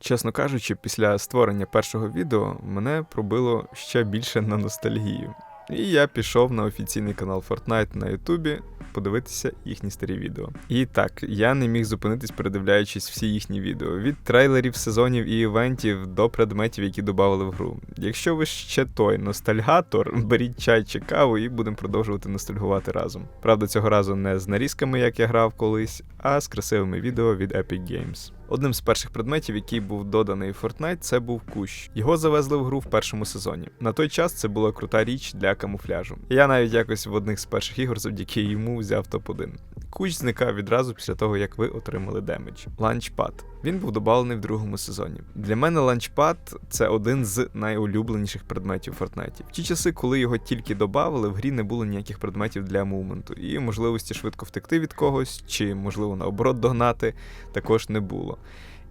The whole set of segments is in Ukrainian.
Чесно кажучи, після створення першого відео мене пробило ще більше на ностальгію. І я пішов на офіційний канал Fortnite на Ютубі подивитися їхні старі відео. І так, я не міг зупинитись, передивляючись всі їхні відео від трейлерів, сезонів і івентів до предметів, які додавали в гру. Якщо ви ще той ностальгатор, беріть чай чи каву і будемо продовжувати ностальгувати разом. Правда, цього разу не з нарізками, як я грав колись, а з красивими відео від Epic Games. Одним з перших предметів, який був доданий в Fortnite, це був кущ. Його завезли в гру в першому сезоні. На той час це була крута річ для камуфляжу. Я навіть якось в одних з перших ігор завдяки йому взяв топ-1. Кущ зникав відразу після того, як ви отримали демедж. Ланчпад. Він був добавлений в другому сезоні. Для мене ланчпад це один з найулюбленіших предметів Fortnite. В ті часи, коли його тільки додавали, в грі не було ніяких предметів для мувменту, і можливості швидко втекти від когось, чи, можливо, наоборот догнати, також не було.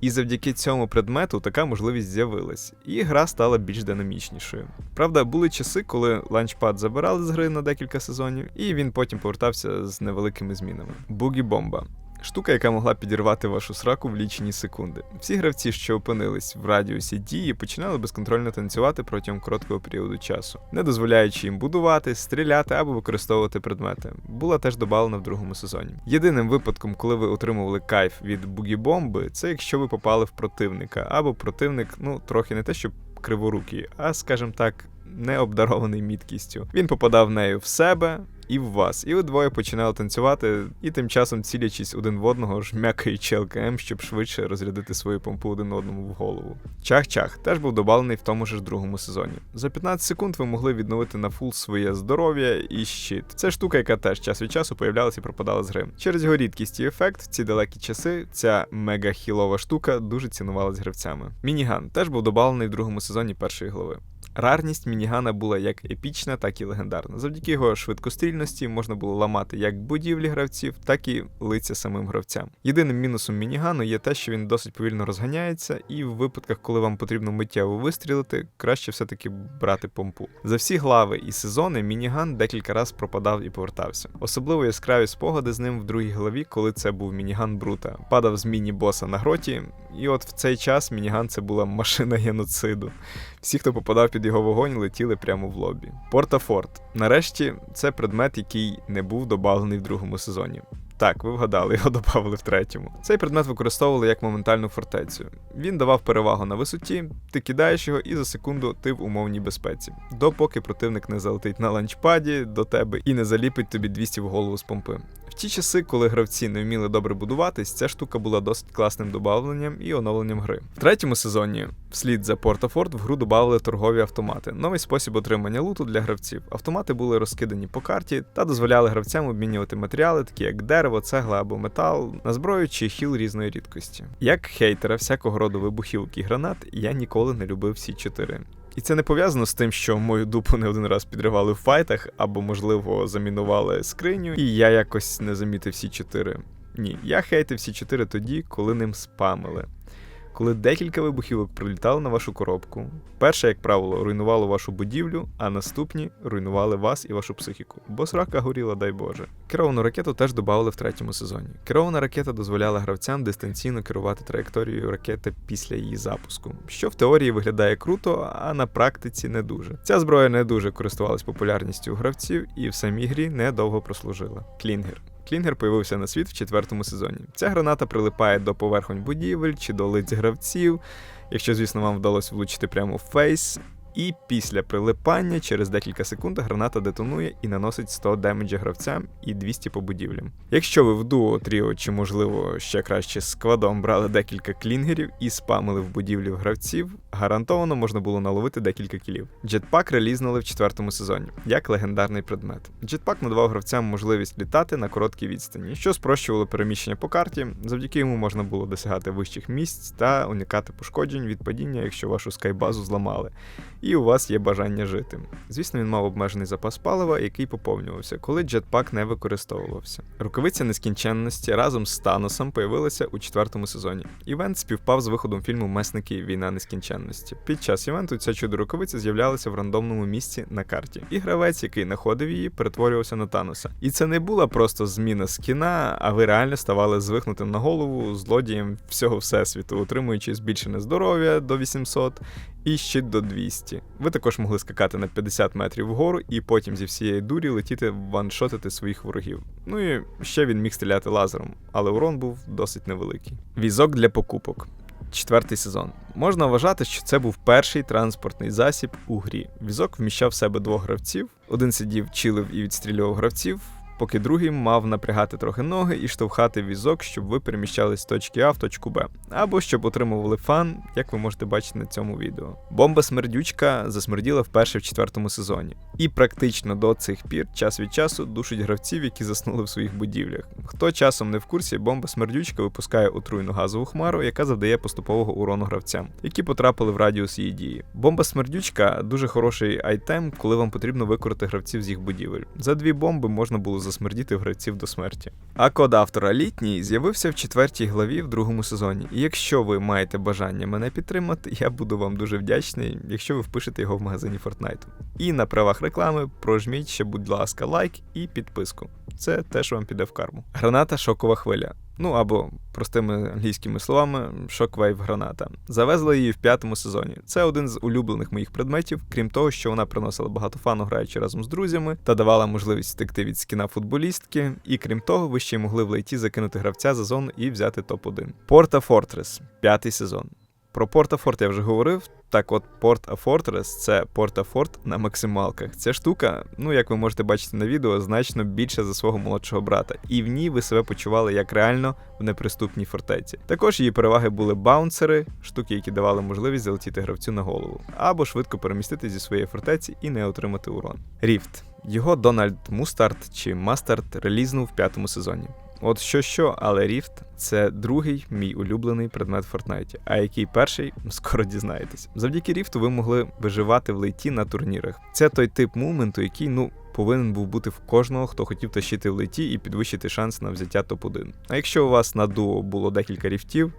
І завдяки цьому предмету така можливість з'явилась, і гра стала більш динамічнішою. Правда, були часи, коли ланчпад забирали з гри на декілька сезонів, і він потім повертався з невеликими змінами. Бугі бомба. Штука, яка могла підірвати вашу сраку в лічені секунди. Всі гравці, що опинились в радіусі дії, починали безконтрольно танцювати протягом короткого періоду часу, не дозволяючи їм будувати, стріляти або використовувати предмети. Була теж добавлена в другому сезоні. Єдиним випадком, коли ви отримували кайф від бугі-бомби, це якщо ви попали в противника, або противник, ну трохи не те, що криворукий, а скажімо так, не обдарований міткістю. Він попадав нею в себе і в вас. І ви двоє починали танцювати, і тим часом цілячись один в одного, жмякаючи ЛКМ, щоб швидше розрядити свою помпу один одному в голову. Чах-чах теж був добавлений в тому ж другому сезоні. За 15 секунд ви могли відновити на фул своє здоров'я і щит. Це штука, яка теж час від часу появлялася і пропадала з гри. Через його рідкість і ефект, в ці далекі часи ця мега хілова штука дуже цінувалась гравцями. Мініган теж був добавлений в другому сезоні першої глави. Рарність мінігана була як епічна, так і легендарна. Завдяки його швидкострільності можна було ламати як будівлі гравців, так і лиця самим гравцям. Єдиним мінусом мінігану є те, що він досить повільно розганяється, і в випадках, коли вам потрібно миттєво вистрілити, краще все-таки брати помпу. За всі глави і сезони мініган декілька разів пропадав і повертався. Особливо яскраві спогади з ним в другій главі, коли це був мініган Брута. Падав з міні-боса на гроті, і от в цей час мініган це була машина геноциду. Всі, хто попадав під його вогонь, летіли прямо в лобі. Портафорт. Нарешті це предмет, який не був добавлений в другому сезоні. Так, ви вгадали, його додали в третьому. Цей предмет використовували як моментальну фортецю. Він давав перевагу на висоті, ти кидаєш його, і за секунду ти в умовній безпеці. Допоки противник не залетить на ланчпаді до тебе і не заліпить тобі 200 в голову з помпи. Ті часи, коли гравці не вміли добре будуватись, ця штука була досить класним добавленням і оновленням гри. В третьому сезоні, вслід за Портафорт, в гру додали торгові автомати, новий спосіб отримання луту для гравців. Автомати були розкидані по карті та дозволяли гравцям обмінювати матеріали, такі як дерево, цегла або метал, на зброю чи хіл різної рідкості. Як хейтера всякого роду вибухівок і гранат, я ніколи не любив всі чотири. І це не пов'язано з тим, що мою дупу не один раз підривали в файтах, або, можливо, замінували скриню, і я якось не замітив всі чотири. Ні, я хейтив всі чотири тоді, коли ним спамили. Коли декілька вибухівок прилітали на вашу коробку, перше, як правило, руйнувало вашу будівлю, а наступні руйнували вас і вашу психіку, бо срака горіла, дай Боже. Керовану ракету теж додали в третьому сезоні. Керована ракета дозволяла гравцям дистанційно керувати траєкторією ракети після її запуску, що в теорії виглядає круто, а на практиці не дуже. Ця зброя не дуже користувалась популярністю у гравців і в самій грі недовго прослужила. Клінгер. Клінгер появився на світ в четвертому сезоні. Ця граната прилипає до поверхонь будівель чи до лиць гравців, якщо, звісно, вам вдалося влучити прямо в фейс. І після прилипання через декілька секунд граната детонує і наносить 100 демеджа гравцям і 200 по будівлям. Якщо ви в дуо, тріо чи, можливо, ще краще з складом брали декілька клінгерів і спамили в будівлі гравців, гарантовано можна було наловити декілька кілів. Джетпак релізнули в четвертому сезоні як легендарний предмет. Джетпак надавав гравцям можливість літати на короткій відстані, що спрощувало переміщення по карті. Завдяки йому можна було досягати вищих місць та уникати пошкоджень від падіння, якщо вашу скайбазу зламали. І у вас є бажання жити. Звісно, він мав обмежений запас палива, який поповнювався, коли джетпак не використовувався. Рукавиця нескінченності разом з Таносом появилася у четвертому сезоні. Івент співпав з виходом фільму Месники Війна нескінченності. Під час івенту ця чудо рукавиця з'являлася в рандомному місці на карті. І гравець, який знаходив її, перетворювався на Таноса. І це не була просто зміна скіна, а ви реально ставали звихнутим на голову злодієм всього всесвіту, отримуючи збільшене здоров'я до 800 і щит до 200. Ви також могли скакати на 50 метрів вгору і потім зі всієї дурі летіти ваншотити своїх ворогів. Ну і ще він міг стріляти лазером, але урон був досить невеликий. Візок для покупок. Четвертий сезон. Можна вважати, що це був перший транспортний засіб у грі. Візок вміщав в себе двох гравців. Один сидів, чилив і відстрілював гравців, поки другий мав напрягати трохи ноги і штовхати візок, щоб ви переміщались з точки А в точку Б, або щоб отримували фан, як ви можете бачити на цьому відео. Бомба смердючка засмерділа вперше в четвертому сезоні, і практично до цих пір час від часу душить гравців, які заснули в своїх будівлях. Хто часом не в курсі, бомба смердючка випускає отруйну газову хмару, яка завдає поступового урону гравцям, які потрапили в радіус її дії. Бомба смердючка дуже хороший айтем, коли вам потрібно викорити гравців з їх будівель. За дві бомби можна було засмердіти гравців до смерті. А код автора літній з'явився в четвертій главі в другому сезоні. І якщо ви маєте бажання мене підтримати, я буду вам дуже вдячний, якщо ви впишете його в магазині Fortnite. І на правах реклами прожміть ще, будь ласка, лайк і підписку. Це теж вам піде в карму. Граната шокова хвиля. Ну або простими англійськими словами, шоквейв граната. Завезли її в п'ятому сезоні. Це один з улюблених моїх предметів, крім того, що вона приносила багато фану, граючи разом з друзями, та давала можливість втекти від скіна футболістки. І крім того, ви ще й могли в лейті закинути гравця за зону і взяти топ-1. Порта Фортрес, п'ятий сезон. Про Порта Форт я вже говорив. Так от Порт Fortress – це Порта Форт на максималках. Ця штука, ну як ви можете бачити на відео, значно більша за свого молодшого брата, і в ній ви себе почували як реально в неприступній фортеці. Також її переваги були баунсери, штуки, які давали можливість залетіти гравцю на голову, або швидко перемістити зі своєї фортеці і не отримати урон. Ріфт. Його Дональд Мустарт чи Мастарт релізнув в п'ятому сезоні. От що що, але Ріфт це другий мій улюблений предмет в Фортнайті. А який перший, скоро дізнаєтесь. Завдяки Ріфту ви могли виживати в лейті на турнірах. Це той тип мументу, який, ну. Повинен був бути в кожного, хто хотів тащити в леті і підвищити шанс на взяття топ-1. А якщо у вас на дуо було декілька ріфтів,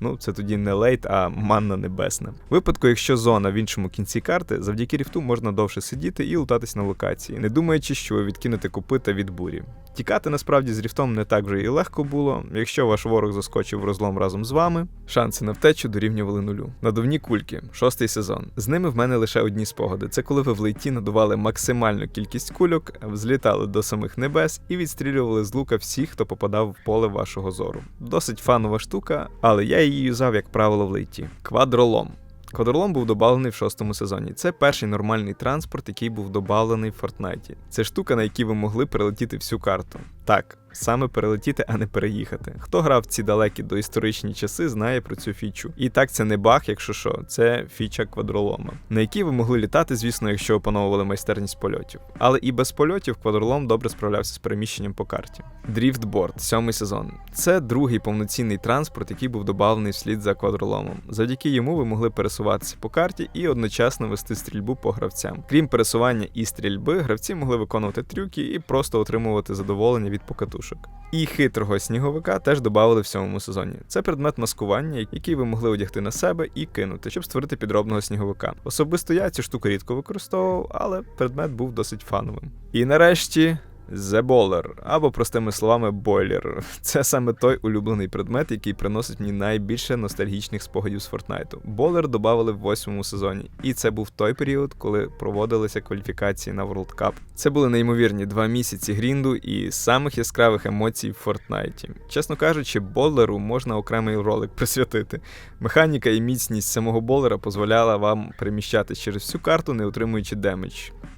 ну це тоді не лейт, а манна небесна. В випадку, якщо зона в іншому кінці карти, завдяки ріфту можна довше сидіти і лутатись на локації, не думаючи, що ви відкинете копита від бурі. Тікати насправді з ріфтом не так вже і легко було. Якщо ваш ворог заскочив в розлом разом з вами, шанси на втечу дорівнювали нулю. Надувні кульки, шостий сезон. З ними в мене лише одні спогади. Це коли ви в лейті надували максимальну кількість кульок, взлітали до самих небес і відстрілювали з лука всіх, хто попадав в поле вашого зору. Досить фанова штука, але я її юзав, як правило, в лейті. Квадролом. Квадролом був добавлений в шостому сезоні. Це перший нормальний транспорт, який був добавлений в Фортнайті. Це штука, на якій ви могли перелетіти всю карту. Так, саме перелетіти, а не переїхати. Хто грав ці далекі доісторичні часи, знає про цю фічу. І так це не баг, якщо що, це фіча квадролома, на якій ви могли літати, звісно, якщо опановували майстерність польотів. Але і без польотів квадролом добре справлявся з переміщенням по карті. Дріфтборд, сьомий сезон. Це другий повноцінний транспорт, який був добавлений вслід за квадроломом. Завдяки йому ви могли пересуватися по карті і одночасно вести стрільбу по гравцям. Крім пересування і стрільби, гравці могли виконувати трюки і просто отримувати задоволення від покатушок. І хитрого сніговика теж додали в сьомому сезоні. Це предмет маскування, який ви могли одягти на себе і кинути, щоб створити підробного сніговика. Особисто я цю штуку рідко використовував, але предмет був досить фановим. І нарешті. Bowler, або простими словами бойлер. Це саме той улюблений предмет, який приносить мені найбільше ностальгічних спогадів з Фортнайту. Болер додали в восьмому сезоні, і це був той період, коли проводилися кваліфікації на World Cup. Це були неймовірні два місяці грінду і самих яскравих емоцій в Фортнайті. Чесно кажучи, болеру можна окремий ролик присвятити. Механіка і міцність самого болера дозволяла вам переміщатись через всю карту, не отримуючи демедж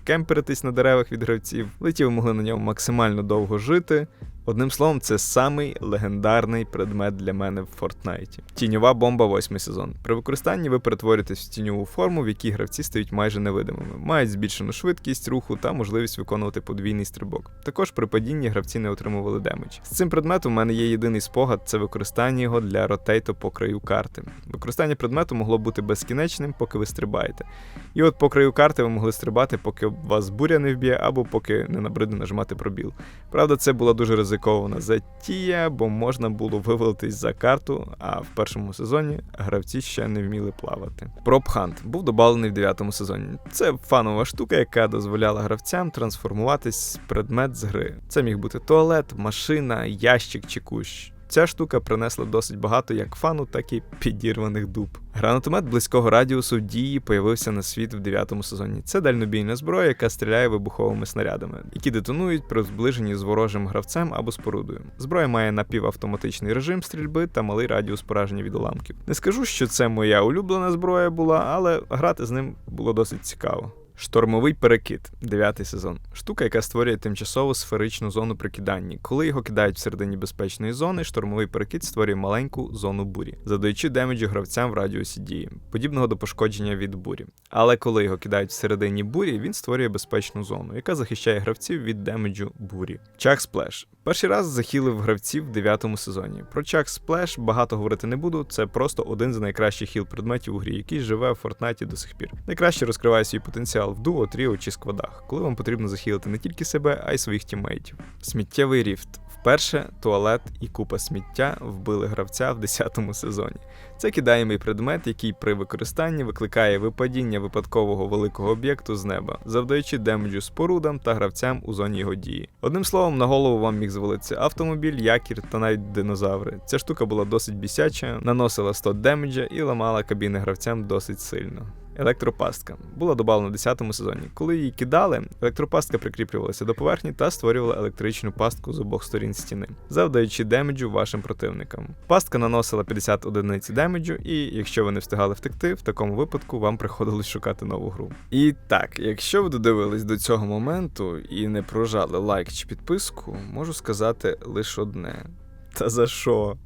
кемперитись на деревах від гравців, летів могли на ньому максимально довго жити, Одним словом, це самий легендарний предмет для мене в Фортнайті. Тіньова бомба, восьмий сезон. При використанні ви перетворюєтесь в тіньову форму, в якій гравці стають майже невидимими, мають збільшену швидкість руху та можливість виконувати подвійний стрибок. Також при падінні гравці не отримували демедж. З цим предметом у мене є єдиний спогад це використання його для ротейту по краю карти. Використання предмету могло бути безкінечним, поки ви стрибаєте. І от по краю карти ви могли стрибати, поки вас буря не вб'є, або поки не набридне нажимати пробіл. Правда, це була дуже ризикована затія, бо можна було вивалитись за карту, а в першому сезоні гравці ще не вміли плавати. Пропхант був добавлений в дев'ятому сезоні. Це фанова штука, яка дозволяла гравцям трансформуватись в предмет з гри. Це міг бути туалет, машина, ящик чи кущ. Ця штука принесла досить багато як фану, так і підірваних дуб. Гранатомет близького радіусу дії появився на світ в дев'ятому сезоні. Це дальнобійна зброя, яка стріляє вибуховими снарядами, які детонують при зближенні з ворожим гравцем або спорудою. Зброя має напівавтоматичний режим стрільби та малий радіус пораження від уламків. Не скажу, що це моя улюблена зброя була, але грати з ним було досить цікаво. Штормовий перекид, дев'ятий сезон. Штука, яка створює тимчасову сферичну зону при киданні. Коли його кидають всередині безпечної зони, штормовий перекид створює маленьку зону бурі, задаючи демеджі гравцям в радіусі дії, подібного до пошкодження від бурі. Але коли його кидають всередині бурі, він створює безпечну зону, яка захищає гравців від демеджу бурі. Чак сплеш. Перший раз захилив гравців в дев'ятому сезоні. Про Чак Сплеш багато говорити не буду. Це просто один з найкращих хіл предметів у грі, який живе в Фортнайті до сих пір. Найкраще розкриває свій потенціал в дуо, тріо чи складах, коли вам потрібно захилити не тільки себе, а й своїх тіммейтів. Сміттєвий ріфт. Вперше туалет і купа сміття вбили гравця в 10-му сезоні. Це кидаємий предмет, який при використанні викликає випадіння випадкового великого об'єкту з неба, завдаючи демеджу спорудам та гравцям у зоні його дії. Одним словом, на голову вам міг звалитися автомобіль, якір та навіть динозаври. Ця штука була досить бісяча, наносила 100 демеджа і ламала кабіни гравцям досить сильно. Електропастка була добавлена в 10 сезоні. Коли її кидали, електропастка прикріплювалася до поверхні та створювала електричну пастку з обох сторін стіни, завдаючи демеджу вашим противникам. Пастка наносила 50 одиниць демеджу, і якщо ви не встигали втекти, в такому випадку вам приходилось шукати нову гру. І так, якщо ви додивились до цього моменту і не прожали лайк чи підписку, можу сказати лише одне. Та за що?